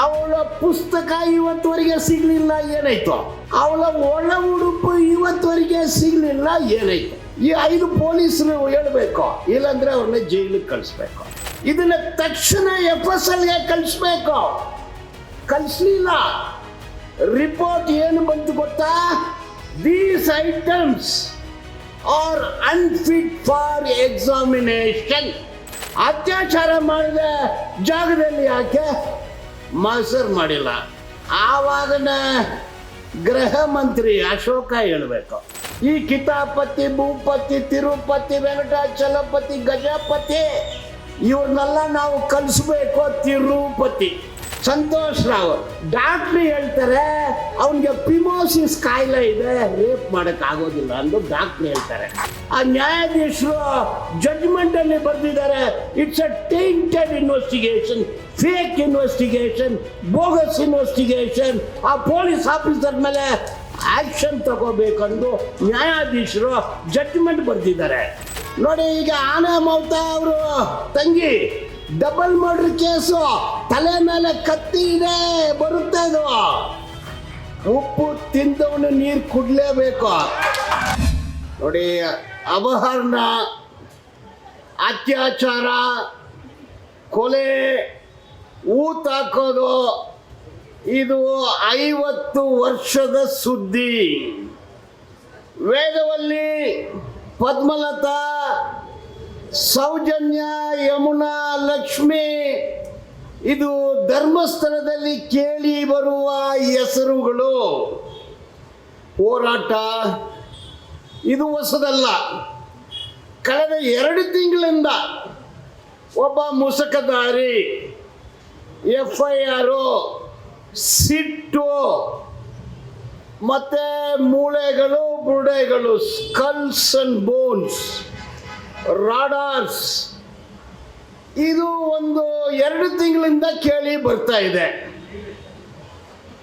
ಅವಳ ಪುಸ್ತಕ ಇವತ್ತುವರೆಗೆ ಸಿಗ್ಲಿಲ್ಲ, ಏನಾಯ್ತು? ಅವಳ ಒಳ ಉಡುಪು ಇವತ್ತವರೆಗೆ ಸಿಗ್ಲಿಲ್ಲ, ಏನಾಯ್ತು? ಈ ಐದು ಪೊಲೀಸರು ಹೇಳ್ಬೇಕು, ಇಲ್ಲಾಂದ್ರೆ ಅವ್ರನ್ನ ಜೈಲಿಗೆ ಕಳಿಸ್ಬೇಕು. ಇದನ್ನ ತಕ್ಷಣ ಎಫ್ ಎಸ್ ಎಲ್ಗೆ ಕಳಿಸ್ಬೇಕು. ಕಳಿಸ್ಲಿಲ್ಲ. ರಿಪೋರ್ಟ್ ಏನು ಬಂತು ಗೊತ್ತಾ? These items are unfit for examination ಅತ್ಯಾಚಾರ ಮಾಡಿದ ಜಾಗದಲ್ಲಿ ಯಾಕೆ? ಮಾಸರ್ ಮಾಡಿಲ್ಲ. ಆವಾಗನ ಗೃಹ ಮಂತ್ರಿ ಅಶೋಕ ಹೇಳಬೇಕು. ಈ ಕಿತಾಪತಿ, ಭೂಪತಿ, ತಿರುಪತಿ ವೆಂಕಟಾಚಲಪತಿ ಗಜಪತಿ, ಇವ್ರನ್ನೆಲ್ಲ ನಾವು ಕಲಿಸ್ಬೇಕು ತಿರುಪತಿ. ಸಂತೋಷ್ ರಾವ್, ಡಾಕ್ಟ್ರ್ ಹೇಳ್ತಾರೆ, ಅವನಿಗೆ ಪಿಮೋಸಿಸ್ ಕಾಯಿಲೆ ಇದೆ, ರೇಪ್ ಮಾಡಕ್ ಆಗೋದಿಲ್ಲ ಅಂದು ಡಾಕ್ಟ್ರ್ ಹೇಳ್ತಾರೆ. ಆ ನ್ಯಾಯಾಧೀಶರು ಜಡ್ಜ್ಮೆಂಟ್ ಅಲ್ಲಿ ಬರೆದಿದ್ದಾರೆ it's a tainted investigation fake investigation bogus investigation ಆ ಪೊಲೀಸ್ ಆಫೀಸರ್ ಮೇಲೆ ಆಕ್ಷನ್ ತಗೋಬೇಕಂದು ನ್ಯಾಯಾಧೀಶರು ಜಡ್ಜ್ಮೆಂಟ್ ಬರೆದಿದ್ದಾರೆ. ನೋಡಿ, ಈಗ ಆನೆ ಮೌತ ಅವರು, ತಂಗಿ ಡಬಲ್ ಮರ್ಡರ್ ಕೇಸು ತಲೆ ಮೇಲೆ ಕತ್ತಿ ಇದೆ, ಬರುತ್ತೆ ಇದು. ಉಪ್ಪು ತಿಂದವನು ನೀರು ಕುಡ್ಲೇಬೇಕು. ನೋಡಿ ಅಪಹರಣ ಅತ್ಯಾಚಾರ, ಕೊಲೆ ಊತಾಕೋದು ಇದು ಐವತ್ತು ವರ್ಷದ ಸುದ್ದಿ. ವೇದವಲ್ಲಿ ಪದ್ಮಲತಾ, ಸೌಜನ್ಯ, ಯಮುನಾ, ಲಕ್ಷ್ಮಿ ಇದು ಧರ್ಮಸ್ಥಳದಲ್ಲಿ ಕೇಳಿ ಬರುವ ಹೆಸರುಗಳು. ಹೋರಾಟ. ಇದು ಹೊಸದಲ್ಲ. ಕಳೆದ ಎರಡು ತಿಂಗಳಿಂದ ಒಬ್ಬ ಮುಸಕದಾರಿ ಎಫ್ ಐ ಆರು ಸಿಟ್ಟು, ಮತ್ತೆ ಮೂಳೆಗಳು, ಬುರುಡೆಗಳು, ಸ್ಕಲ್ಸ್ ಅಂಡ್ ಬೋನ್ಸ್, ರಾಡಾರ್ಸ್. ಇದು ಒಂದು ಎರಡು ತಿಂಗಳಿಂದ ಕೇಳಿ ಬರ್ತಾ ಇದೆ.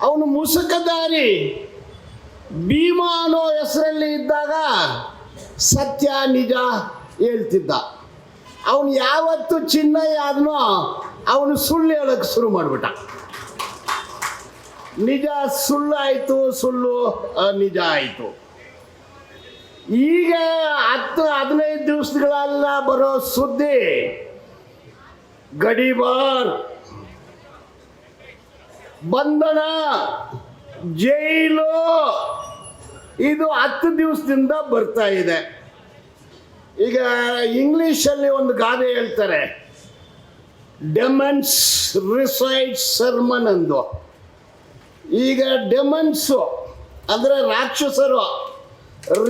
ಅವನು ಮುಸುಕದಾರಿ. ಭೀಮಾ ಅನ್ನೋ ಹೆಸರಲ್ಲಿ ಇದ್ದಾಗ ಸತ್ಯ, ನಿಜ ಹೇಳ್ತಿದ್ದ. ಅವನು ಯಾವತ್ತು ಚಿನ್ನಯ್ಯ ಆದ್ನೋ ಅವನು ಸುಳ್ಳು ಹೇಳಕ್ಕೆ ಶುರು ಮಾಡಿಬಿಟ್ಟ. ನಿಜ ಸುಳ್ಳು ಆಯಿತು, ಸುಳ್ಳು ನಿಜ ಆಯಿತು. ಈಗ ಹತ್ತು, ಹದಿನೈದು ದಿವಸಗಳೆಲ್ಲ ಬರೋ ಸುದ್ದಿ ಗಡಿಬಾರ್ ಬಂಧನ ಜೈಲು. ಇದು ಹತ್ತು ದಿವಸದಿಂದ ಬರ್ತಾ ಇದೆ. ಈಗ ಇಂಗ್ಲಿಷಲ್ಲಿ ಒಂದು ಗಾದೆ ಹೇಳ್ತಾರೆ. ಡೆಮನ್ಸ್ ರಿಸೈಡ್ ಸರ್ಮನ್ ಅಂದು. ಈಗ ಡೆಮನ್ಸು ಅಂದರೆ ರಾಕ್ಷಸರು.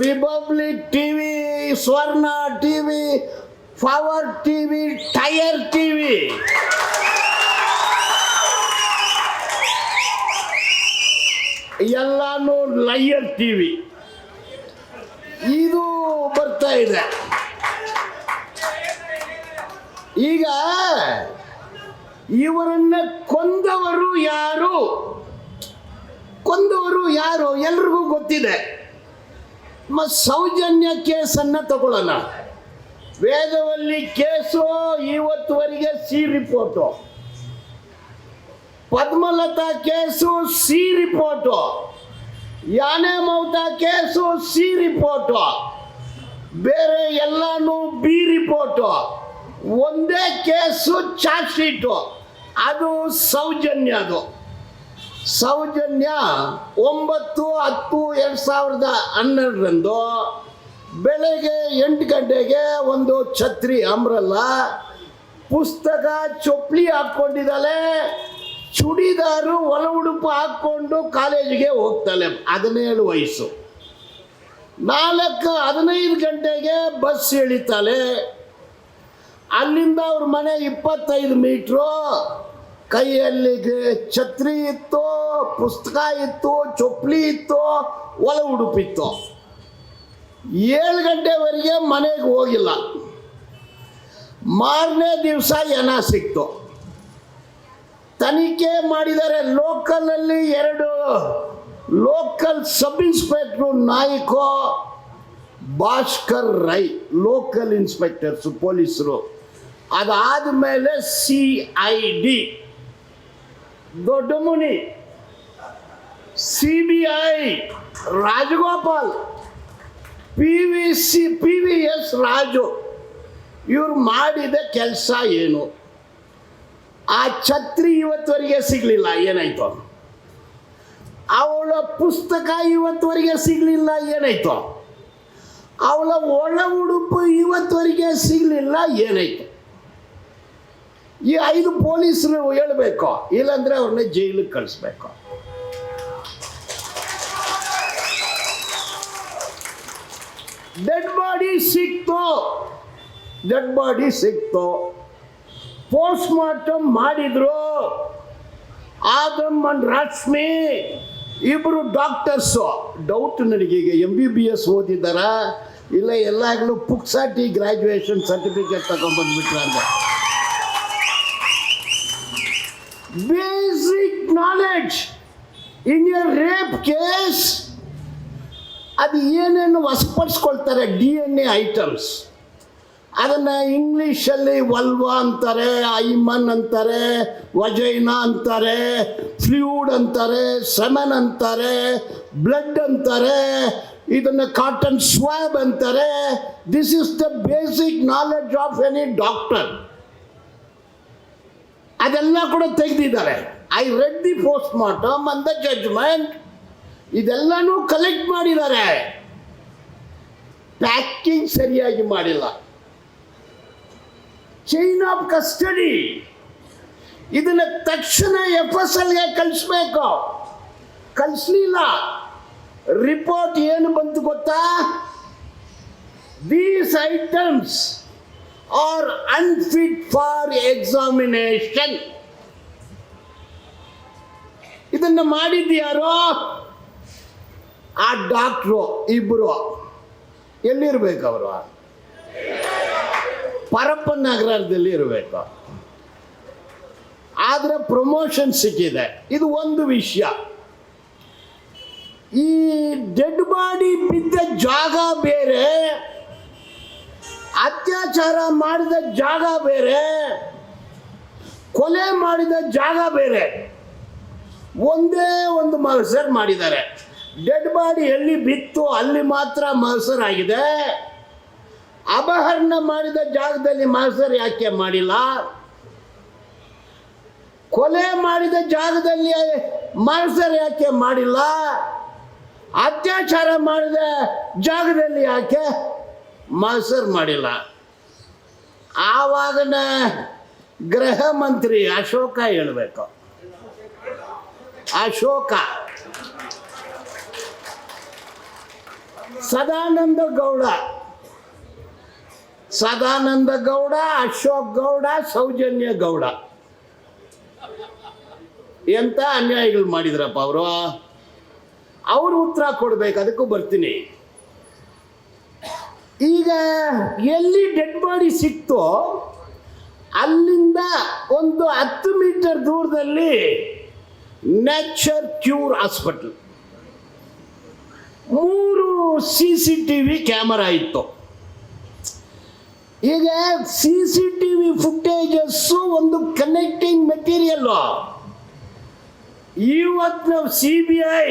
Republic TV Suvarna TV power TV tyre TV ಎಲ್ಲಾನು ಲಯರ್ ಟಿವಿ ಇದು ಬರ್ತಾ ಇದೆ. ಈಗ ಇವರನ್ನ ಕೊಂದವರು ಯಾರು? ಕೊಂದವರು ಯಾರು? ಎಲ್ರಿಗೂ ಗೊತ್ತಿದೆ. ಮ ಸೌಜನ್ಯ ಕೇಸನ್ನು ತಗೊಳ್ಳೋಣ. Vedavalli case ಇವತ್ತುವರೆಗೆ C report. Padmalatha case C report. ಯಾನೆ ಮೌತ ಕೇಸು ಸಿ ರಿಪೋರ್ಟು. ಬೇರೆ ಎಲ್ಲಾನು ಬಿ ರಿಪೋರ್ಟು. ಒಂದೇ ಕೇಸು ಚಾರ್ಜ್ ಶೀಟು. ಅದು ಸೌಜನ್ಯ ಅದು. ಸೌಜನ್ಯ ಒಂಬತ್ತು ಹತ್ತು ಎರಡು ಸಾವಿರದ ಹನ್ನೆರಡರಂದು ಬೆಳಗ್ಗೆ ಎಂಟು ಗಂಟೆಗೆ ಒಂದು ಛತ್ರಿ ಅಂಬ್ರಲ್ಲ ಪುಸ್ತಕ ಚೊಪ್ಲಿ ಹಾಕ್ಕೊಂಡಿದ್ದಾಳೆ, ಚುಡಿದಾರು ಒಲ ಉಡುಪು ಹಾಕ್ಕೊಂಡು ಕಾಲೇಜಿಗೆ ಹೋಗ್ತಾಳೆ. ಹದಿನೇಳು ವಯಸ್ಸು. ನಾಲ್ಕು, ಹದಿನೈದು ಗಂಟೆಗೆ ಬಸ್ ಇಳಿತಾಳೆ. ಅಲ್ಲಿಂದ ಅವ್ರ ಮನೆ ಇಪ್ಪತ್ತೈದು ಮೀಟ್ರು. ಕೈಯಲ್ಲಿ ಛತ್ರಿ ಇತ್ತು, ಪುಸ್ತಕ ಇತ್ತು, ಚೊಪ್ಲಿ ಇತ್ತು, ಒಲ ಉಡುಪಿತ್ತು. ಏಳು ಗಂಟೆವರೆಗೆ ಮನೆಗೆ ಹೋಗಿಲ್ಲ. ಮಾರನೇ ದಿವಸ ಎನ ಸಿಕ್ತು. ತನಿಖೆ ಮಾಡಿದರೆ ಲೋಕಲಲ್ಲಿ ಎರಡು ಲೋಕಲ್ ಸಬ್ ಇನ್ಸ್ಪೆಕ್ಟ್ರು ನಾಯಕೋ ಭಾಸ್ಕರ್ ರೈ, ಲೋಕಲ್ ಇನ್ಸ್ಪೆಕ್ಟರ್ಸು, ಪೊಲೀಸರು. ಅದಾದ ಮೇಲೆ C I D Dodda Muni C B I, Rajagopal P V C P V S Raju, ಇವ್ರು ಮಾಡಿದ ಕೆಲಸ ಏನು? ಆ ಛತ್ರಿ ಇವತ್ತುವರೆಗೆ ಸಿಗಲಿಲ್ಲ, ಏನಾಯ್ತು? ಅವಳ ಪುಸ್ತಕ ಇವತ್ತುವರೆಗೆ ಸಿಗಲಿಲ್ಲ, ಏನಾಯ್ತು? ಅವಳ ಒಳ ಉಡುಪು ಇವತ್ತುವರೆಗೆ ಸಿಗಲಿಲ್ಲ, ಏನಾಯ್ತು? ಈ ಐದು ಪೊಲೀಸರು ಹೇಳಬೇಕು, ಇಲ್ಲಾಂದರೆ ಅವ್ರನ್ನ ಜೈಲಿಗೆ ಕಳಿಸ್ಬೇಕು. ಡೆಡ್ ಬಾಡಿ ಸಿಕ್ತು. ಡೆಡ್ ಬಾಡಿ ಸಿಕ್ತು. ಪೋಸ್ಟ್ ಮಾರ್ಟಮ್ ಮಾಡಿದ್ರು. ಆದಮ್ ಅಂಡ್ ರಶ್ಮಿ ಇಬ್ಬರು ಡಾಕ್ಟರ್ಸು ಡೌಟ್ ನನಗೀಗ ಎಂ ಬಿ ಬಿ ಎಸ್ ಓದಿದ್ದಾರ? ಇಲ್ಲ ಎಲ್ಲಾಗಲೂ ಪುಕ್ಸಾಟಿ graduation certificate ತಗೊಂಡ್ಬಂದ್ಬಿಟ್ರ basic knowledge in your rape case ಅದು ಏನೇನು ವಶಪಡಿಸ್ಕೊಳ್ತಾರೆ ಡಿ ಎನ್ ಎ ಐಟಮ್ಸ್. ಅದನ್ನು ಇಂಗ್ಲೀಷಲ್ಲಿ ವಲ್ವಾ ಅಂತಾರೆ, ಐಮನ್ ಅಂತಾರೆ, ವಜೈನಾ ಅಂತಾರೆ, ಫ್ಲೂಡ್ ಅಂತಾರೆ, ಸೆಮನ್ ಅಂತಾರೆ, ಬ್ಲಡ್ ಅಂತಾರೆ, ಇದನ್ನು ಕಾಟನ್ ಸ್ವಾಬ್ ಅಂತಾರೆ. This is the basic knowledge of any doctor ಅದೆಲ್ಲ ಕೂಡ ತೆಗೆದಿದ್ದಾರೆ. I read the post mortem and the judgment ಇದೆಲ್ಲನೂ ಕಲೆಕ್ಟ್ ಮಾಡಿದ್ದಾರೆ. ಪ್ಯಾಕಿಂಗ್ ಸರಿಯಾಗಿ ಮಾಡಿಲ್ಲ. ಚೈನ್ ಆಫ್ ಕಸ್ಟಡಿ ಇದನ್ನ ತಕ್ಷಣ ಎಫ್ ಎಸ್ ಎಲ್ಗೆ ಕಳಿಸ್ಬೇಕು. ಕಳಿಸ್ಲಿಲ್ಲ. ರಿಪೋರ್ಟ್ ಏನು ಬಂತು ಗೊತ್ತಾ? These items are unfit for examination ಇದನ್ನ ಮಾಡಿದ್ದು ಯಾರೋ ಆ ಡಾಕ್ಟ್ರು ಇಬ್ಬರು ಎಲ್ಲಿರ್ಬೇಕು ಅವರು? ಪರಪ್ಪ ನಗರದಲ್ಲಿ ಇರಬೇಕು. ಆದರೆ ಪ್ರಮೋಷನ್ ಸಿಕ್ಕಿದೆ. ಇದು ಒಂದು ವಿಷಯ. ಈ ಡೆಡ್ ಬಾಡಿ ಬಿದ್ದ ಜಾಗ ಬೇರೆ, ಅತ್ಯಾಚಾರ ಮಾಡಿದ ಜಾಗ ಬೇರೆ, ಕೊಲೆ ಮಾಡಿದ ಜಾಗ ಬೇರೆ. ಒಂದೇ ಒಂದು ಮಹಸರ್ ಮಾಡಿದ್ದಾರೆ. ಡೆಡ್ ಬಾಡಿ ಎಲ್ಲಿ ಬಿತ್ತು ಅಲ್ಲಿ ಮಾತ್ರ ಮಾಸರಾಗಿದೆ. ಅಪಹರಣ ಮಾಡಿದ ಜಾಗದಲ್ಲಿ ಮಾಸರ್ ಯಾಕೆ ಮಾಡಿಲ್ಲ? ಕೊಲೆ ಮಾಡಿದ ಜಾಗದಲ್ಲಿ ಮಾಸರ್ ಯಾಕೆ ಮಾಡಿಲ್ಲ? ಅತ್ಯಾಚಾರ ಮಾಡಿದ ಜಾಗದಲ್ಲಿ ಯಾಕೆ ಮಾಸರ್ ಮಾಡಿಲ್ಲ? ಆವಾಗನ ಗೃಹ ಮಂತ್ರಿ ಅಶೋಕ ಹೇಳಬೇಕು. ಅಶೋಕ. ಸದಾನಂದ ಗೌಡ. ಸದಾನಂದ ಗೌಡ, ಅಶೋಕ್ ಗೌಡ, ಸೌಜನ್ಯ ಗೌಡ. ಎಂತ ಅನ್ಯಾಯಗಳು ಮಾಡಿದ್ರಪ್ಪ ಅವರು? ಅವರು ಉತ್ತರ ಕೊಡ್ಬೇಕು, ಅದಕ್ಕೂ ಬರ್ತೀನಿ. ಈಗ ಎಲ್ಲಿ ಡೆಡ್ ಬಾಡಿ ಸಿಕ್ತೋ ಅಲ್ಲಿಂದ ಒಂದು ಹತ್ತು ಮೀಟರ್ ದೂರದಲ್ಲಿ ನ್ಯಾಚರ್ ಕ್ಯೂರ್ ಹಾಸ್ಪಿಟಲ್ ಮೂರು C C T V camera ಇತ್ತು. ಈಗ C C T V footages ಒಂದು ಕನೆಕ್ಟಿಂಗ್ ಮೆಟೀರಿಯಲ್ಲು ಇವತ್ತು ನಾವು C B I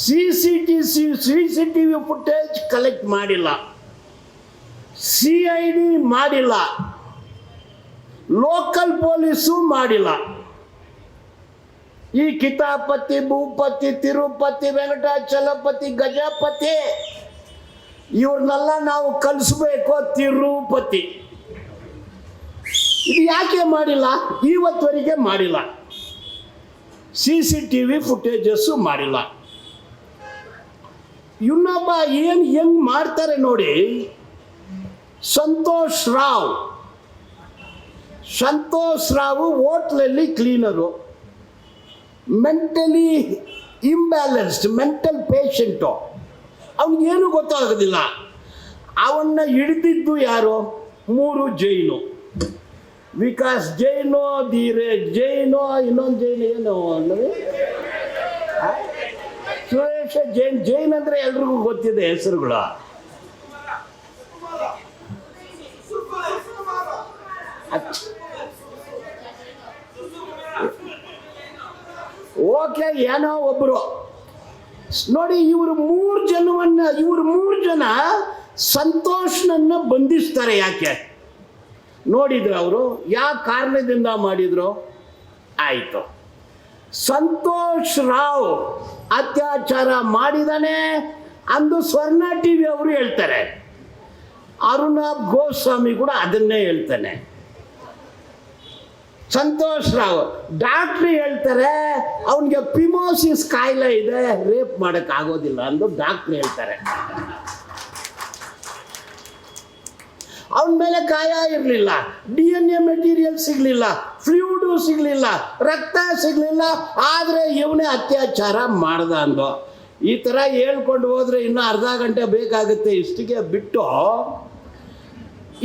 C C T C C C T V footage collect ಮಾಡಿಲ್ಲ. ಸಿ ಐ ಡಿ ಮಾಡಿಲ್ಲ. Local police ಮಾಡಿಲ್ಲ. ಈ ಕಿತಾಪತಿ, ಭೂಪತಿ, ತಿರುಪತಿ, ವೆಂಕಟಾಚಲಪತಿ, ಗಜಪತಿ, ಇವ್ರನ್ನೆಲ್ಲ ನಾವು ಕಲಿಸ್ಬೇಕು ತಿರುಪತಿ. ಇದು ಯಾಕೆ ಮಾಡಿಲ್ಲ? ಇವತ್ತುವರೆಗೆ ಮಾಡಿಲ್ಲ. C C T V footages ಮಾಡಿಲ್ಲ. ಇನ್ನೊಬ್ಬ ಏನು ಹೆಂಗ್ ಮಾಡ್ತಾರೆ ನೋಡಿ, ಸಂತೋಷ್ ರಾವ್. ಸಂತೋಷ್ ರಾವ್ ಹೋಟ್ಲಲ್ಲಿ cleaner. Mentally imbalanced mental patient ಅವನಿಗೇನು ಗೊತ್ತಾಗೋದಿಲ್ಲ. ಅವನ್ನ ಹಿಡಿದಿದ್ದು ಯಾರು? ಮೂರು ಜೈನು ವಿಕಾಸ್ ಜೈನು ಧೀರೆ ಜೈನು ಇನ್ನೊಂದು ಜೈನು ಏನು ಆ? ಸುರೇಶ ಜೈನ್ ಜೈನ್ ಅಂದರೆ ಎಲ್ರಿಗೂ ಗೊತ್ತಿದೆ ಹೆಸರುಗಳು. ಅದ್- ಓಕೆ, ಏನೋ ಒಬ್ರು. ನೋಡಿ, ಇವರು ಮೂರು ಜನವನ್ನ, ಇವರು ಮೂರು ಜನ ಸಂತೋಷನನ್ನು ಬಂಧಿಸ್ತಾರೆ ಯಾಕೆ? ನೋಡಿದ್ರು ಅವರು ಯಾವ ಕಾರಣದಿಂದ ಮಾಡಿದ್ರು? ಆಯಿತು. ಸಂತೋಷ್ ರಾವ್ ಅತ್ಯಾಚಾರ ಮಾಡಿದಾನೆ ಅಂದು ಸ್ವರ್ಣ ಟಿ ವಿ ಅವರು ಹೇಳ್ತಾರೆ. ಅರುಣಾಬ್ ಗೋಸ್ವಾಮಿ ಕೂಡ ಅದನ್ನೇ ಹೇಳ್ತಾನೆ. ಸಂತೋಷ್ ರಾವ್. ಡಾಕ್ಟ್ರು ಹೇಳ್ತಾರೆ, ಅವನಿಗೆ ಪಿಮೋಸಿಸ್ ಕಾಯಿಲೆ ಇದೆ, ರೇಪ್ ಮಾಡೋಕ್ಕಾಗೋದಿಲ್ಲ ಅಂದು ಡಾಕ್ಟ್ರ್ ಹೇಳ್ತಾರೆ. ಅವನ ಮೇಲೆ ಕಾಯ ಇರಲಿಲ್ಲ, ಡಿ ಎನ್ ಎ ಮೆಟೀರಿಯಲ್ ಸಿಗಲಿಲ್ಲ, ಫ್ಲೂಡು ಸಿಗಲಿಲ್ಲ, ರಕ್ತ ಸಿಗಲಿಲ್ಲ, ಆದರೆ ಇವನೇ ಅತ್ಯಾಚಾರ ಮಾಡ್ದ ಅಂದು ಈ ಥರ ಹೇಳ್ಕೊಂಡು ಹೋದರೆ ಇನ್ನೂ ಅರ್ಧ ಗಂಟೆ ಬೇಕಾಗುತ್ತೆ ಇಷ್ಟಿಗೆ ಬಿಟ್ಟು,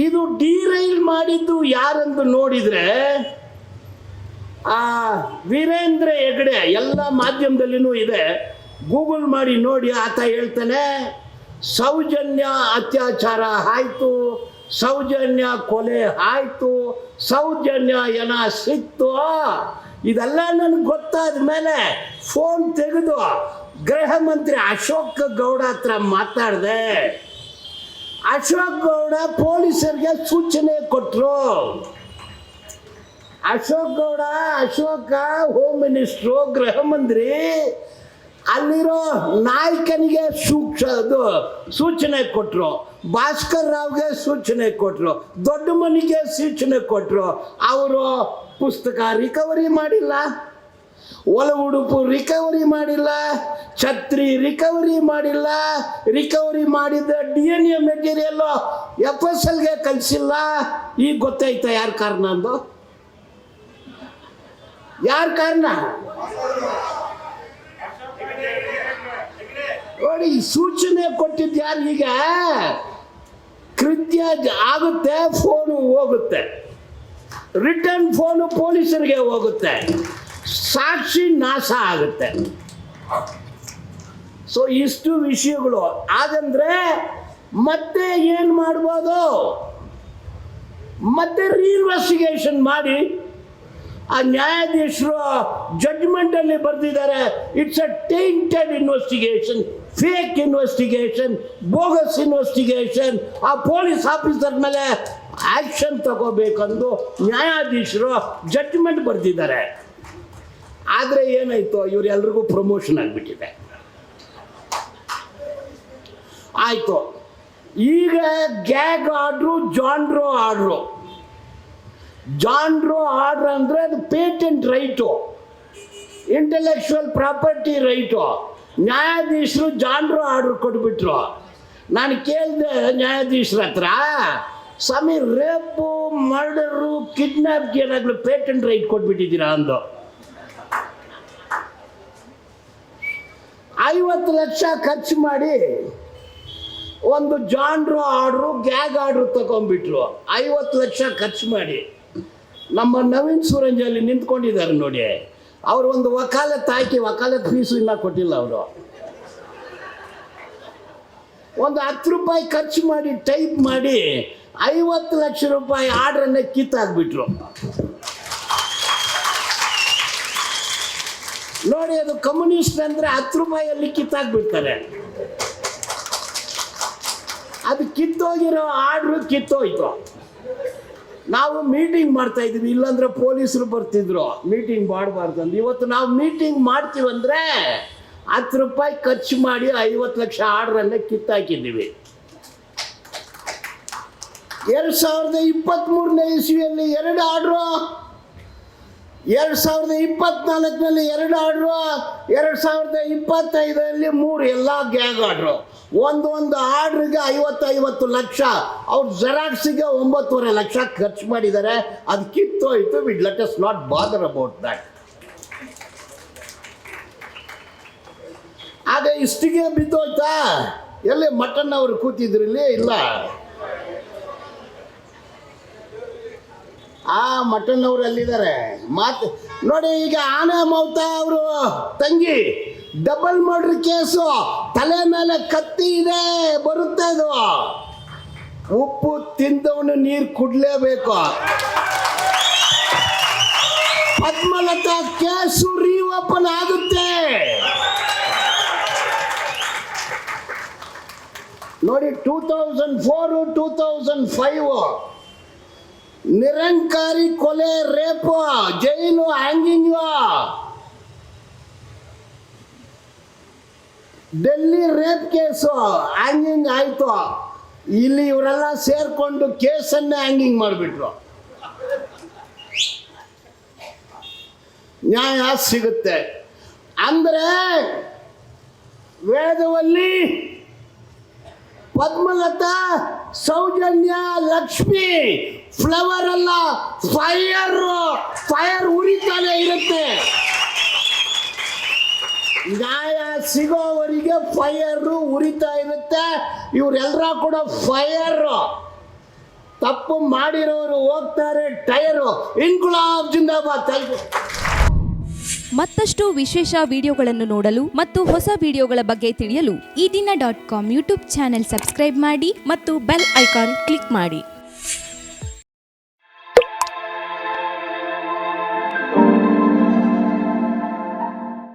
ಇದು ಡಿರೈಲ್ ಮಾಡಿದ್ದು ಯಾರೆಂದು ನೋಡಿದ್ರೆ ಆ ವೀರೇಂದ್ರ ಹೆಗಡೆ ಎಲ್ಲ ಮಾಧ್ಯಮದಲ್ಲಿನೂ ಇದೆ. ಗೂಗಲ್ ಮಾಡಿ ನೋಡಿ ಆತ ಹೇಳ್ತಾನೆ, ಸೌಜನ್ಯ ಅತ್ಯಾಚಾರ ಆಯಿತು, ಸೌಜನ್ಯ ಕೊಲೆ ಆಯಿತು, ಸೌಜನ್ಯ ಏನ ಸಿಕ್ತು? ಇದೆಲ್ಲ ನನಗೆ ಗೊತ್ತಾದ ಮೇಲೆ ಫೋನ್ ತೆಗೆದು ಗೃಹ ಮಂತ್ರಿ ಅಶೋಕ್ ಗೌಡ ಹತ್ರ ಮಾತಾಡಿದೆ. ಅಶೋಕ್ ಗೌಡ ಪೊಲೀಸರಿಗೆ ಸೂಚನೆ ಕೊಟ್ಟರು ಅಶೋಕ್ ಗೌಡ, ಅಶೋಕ ಹೋಮ್ ಮಿನಿಸ್ಟ್ರು ಗೃಹ ಮಂತ್ರಿ, ಅಲ್ಲಿರೋ ನಾಯಕನಿಗೆ ಸೂಕ್ಷ, ಅದು ಸೂಚನೆ ಕೊಟ್ಟರು ಭಾಸ್ಕರ್ ರಾವ್ಗೆ ಸೂಚನೆ ಕೊಟ್ಟರು ದೊಡ್ಡ ಮನಿಗೆ ಸೂಚನೆ ಕೊಟ್ಟರು ಅವರು ಪುಸ್ತಕ ರಿಕವರಿ ಮಾಡಿಲ್ಲ. ಒಲ ಉಡುಪು ರಿಕವರಿ ಮಾಡಿಲ್ಲ. ಛತ್ರಿ ರಿಕವರಿ ಮಾಡಿಲ್ಲ. ರಿಕವರಿ ಮಾಡಿದ D N A material F S ಎಲ್ಗೆ ಕಲಿಸಿಲ್ಲ ಈಗ ಗೊತ್ತಾಯ್ತಾ ಯಾರ ಕಾರಣ ಅಂದು? ಯಾರ ಕಾರಣ? ನೋಡಿ, ಸೂಚನೆ ಕೊಟ್ಟಿದ್ದು ಈಗ? ಕೃತ್ಯ ಆಗುತ್ತೆ ಫೋನು ಹೋಗುತ್ತೆ. ರಿಟರ್ನ್ ಫೋನು ಪೊಲೀಸರಿಗೆ ಹೋಗುತ್ತೆ. ಸಾಕ್ಷಿ ನಾಶ ಆಗುತ್ತೆ. ಸೊ ಇಷ್ಟು ವಿಷಯಗಳು. ಹಾಗಂದ್ರೆ ಮತ್ತೆ ಏನು ಮಾಡ್ಬೋದು? ಮತ್ತೆ ರೀಇನ್ವೆಸ್ಟಿಗೇಷನ್ ಮಾಡಿ. ಆ ನ್ಯಾಯಾಧೀಶರು ಜಡ್ಜ್ಮೆಂಟಲ್ಲಿ ಬರೆದಿದ್ದಾರೆ. It's a tainted investigation fake investigation bogus investigation ಆ ಪೊಲೀಸ್ ಆಫೀಸರ್ ಮೇಲೆ ಆಕ್ಷನ್ ತಗೋಬೇಕಂದು ನ್ಯಾಯಾಧೀಶರು ಜಡ್ಜ್ಮೆಂಟ್ ಬರೆದಿದ್ದಾರೆ. ಆದರೆ ಏನಾಯಿತು? ಇವರೆಲ್ರಿಗೂ ಪ್ರಮೋಷನ್ ಆಗಿಬಿಟ್ಟಿದೆ. ಆಯಿತು. ಈಗ gag order John Doe order John Doe order ಅಂದರೆ ಅದು patent right. Intellectual property right. ನ್ಯಾಯಾಧೀಶರು ಜಾನ್ರೋ ಆರ್ಡ್ರ್ ಕೊಟ್ಬಿಟ್ರು. ನಾನು ಕೇಳಿದೆ, ನ್ಯಾಯಾಧೀಶರ ಹತ್ರ ಸ್ವಾಮಿ ರೇಪು ಮರ್ಡರು ಕಿಡ್ನಾಪ್ಗೆ ಏನಾಗಲು ಪೇಟೆಂಟ್ ರೈಟ್ ಕೊಟ್ಬಿಟ್ಟಿದ್ದೀರಾ? ಅಂದು. ಐವತ್ತು ಲಕ್ಷ ಖರ್ಚು ಮಾಡಿ ಒಂದು ಜಾನ್ರು ಆರ್ಡ್ರು, ಗ್ಯಾಗ್ ಆರ್ಡ್ರು ತಗೊಂಡ್ಬಿಟ್ರು. ಐವತ್ತು ಲಕ್ಷ ಖರ್ಚು ಮಾಡಿ. ನಮ್ಮ ನವೀನ್ ಸೂರಂಜಲ್ಲಿ ನಿಂತ್ಕೊಂಡಿದ್ದಾರೆ ನೋಡಿ. ಅವರು ಒಂದು ವಕಾಲತ್ ಹಾಕಿ ವಕಾಲತ್ ಫೀಸು ಇನ್ನೂ ಕೊಟ್ಟಿಲ್ಲ ಅವರು. ಒಂದು ಹತ್ತು ರೂಪಾಯಿ ಖರ್ಚು ಮಾಡಿ ಟೈಪ್ ಮಾಡಿ ಐವತ್ತು ಲಕ್ಷ ರೂಪಾಯಿ ಆರ್ಡ್ರನ್ನೇ ಕಿತ್ತಾಕ್ಬಿಟ್ರು. ನೋಡಿ, ಅದು ಕಮ್ಯುನಿಸ್ಟ್ ಅಂದ್ರೆ ಹತ್ತು ರೂಪಾಯಲ್ಲಿ ಕಿತ್ತಾಕ್ಬಿಡ್ತಾರೆ. ಅದು ಕಿತ್ತೋಗಿರೋ ಆರ್ಡ್ರು ಕಿತ್ತೋಯ್ತು. ನಾವು ಮೀಟಿಂಗ್ ಮಾಡ್ತಾ ಇದ್ದೀವಿ, ಇಲ್ಲಾಂದ್ರೆ ಪೊಲೀಸರು ಬರ್ತಿದ್ರು. ಮೀಟಿಂಗ್ ಮಾಡಬಾರ್ದು ಅಂತ ಇವತ್ತು ನಾವು ಮೀಟಿಂಗ್ ಮಾಡ್ತೀವಂದ್ರೆ ಹತ್ತು ರೂಪಾಯಿ ಖರ್ಚು ಮಾಡಿ ಐವತ್ತು ಲಕ್ಷ ಆರ್ಡ್ರನ್ನೇ ಕಿತ್ತಾಕಿದ್ದೀವಿ. ಎರಡು ಸಾವಿರದ ಇಪ್ಪತ್ತ್ಮೂರನೇ ಇಸ್ವಿಯಲ್ಲಿ ಎರಡು ಆರ್ಡ್ರು. ಎರಡು ಸಾವಿರದ ಇಪ್ಪತ್ನಾಲ್ಕರಲ್ಲಿ ಎರಡು ಆರ್ಡ್ರು. ಎರಡು ಸಾವಿರದ ಇಪ್ಪತ್ತೈದರಲ್ಲಿ ಮೂರು ಎಲ್ಲ ಗ್ಯಾಂಗ್ ಆರ್ಡ್ರು. ಒಂದು ಒಂದು ಆರ್ಡ್ರಿಗೆ ಐವತ್ತು ಐವತ್ತು ಲಕ್ಷ. ಅವ್ರ ಜೆರಾಕ್ಸಿಗೆ ಒಂಬತ್ತುವರೆ ಲಕ್ಷ ಖರ್ಚು ಮಾಡಿದ್ದಾರೆ. ಅದು ಕಿತ್ತೋಯ್ತು. With let us not bother about that ಆಗ ಇಷ್ಟಿಗೆ ಬಿದ್ದೋಯ್ತಾ? ಎಲ್ಲಿ ಮಟನ್ ಅವರು ಕೂತಿದ್ರಲ್ಲಿ ಇಲ್ಲ? ಆ ಮಟನ್ ಅವರು ಅಲ್ಲಿದ್ದಾರೆ ಮಾತು ನೋಡಿ, ಈಗ ಆನೆ ಮೌತ ಅವರು, ತಂಗಿ. Double murder case. ತಲೆ ಮೇಲೆ ಕತ್ತಿ ಇದೆ, ಬರುತ್ತೆ ಅದು ಉಪ್ಪು ತಿಂದವನು ನೀರು ಕುಡ್ಲೇಬೇಕು. ಪದ್ಮಲತಾ ಕೇಸು ರೀಓಪನ್ ಆಗುತ್ತೆ. ನೋಡಿ two thousand four two thousand five Nirankari ಕೊಲೆ, rape Jain hanging Delhi rape case hanging ಆಯಿತು. ಇಲ್ಲಿ ಇವರೆಲ್ಲ ಸೇರ್ಕೊಂಡು ಕೇಸನ್ನೇ ಹ್ಯಾಂಗಿಂಗ್ ಮಾಡಿಬಿಟ್ರು. ನ್ಯಾಯ ಸಿಗುತ್ತೆ. ಅಂದರೆ, ವೇದವಲ್ಲಿ ಪದ್ಮಲತಾ, ಸೌಜನ್ಯ, ಲಕ್ಷ್ಮಿ ಫ್ಲವರ್ ಅಲ್ಲ ಫೈರ್ ಫೈರ್ ಉರಿತಾನೆ ಇರುತ್ತೆ. ನ್ಯಾಯ ಸಿಗೋವರೆಗೆ ಫೈರ್ ಉರಿತಾ ಇರುತ್ತೆ. ಇವರೆಲ್ಲರ ಕೂಡ ಫೈರ್ ತಪ್ಪು ಮಾಡಿರೋರು ಹೋಗ್ತಾರೆ, ಟೈರು. ಇನ್ಕುಲಾಬ್ ಜಿಂದಾಬಾದ್. ಮತ್ತಷ್ಟು ವಿಶೇಷ ವಿಡಿಯೋಗಳನ್ನು ನೋಡಲು ಮತ್ತು ಹೊಸ ವಿಡಿಯೋಗಳ ಬಗ್ಗೆ ತಿಳಿಯಲು ಈ ದಿನ dot com YouTube channel subscribe ಮಾಡಿ ಮತ್ತು ಬೆಲ್ ಐಕಾನ್ ಕ್ಲಿಕ್ ಮಾಡಿ.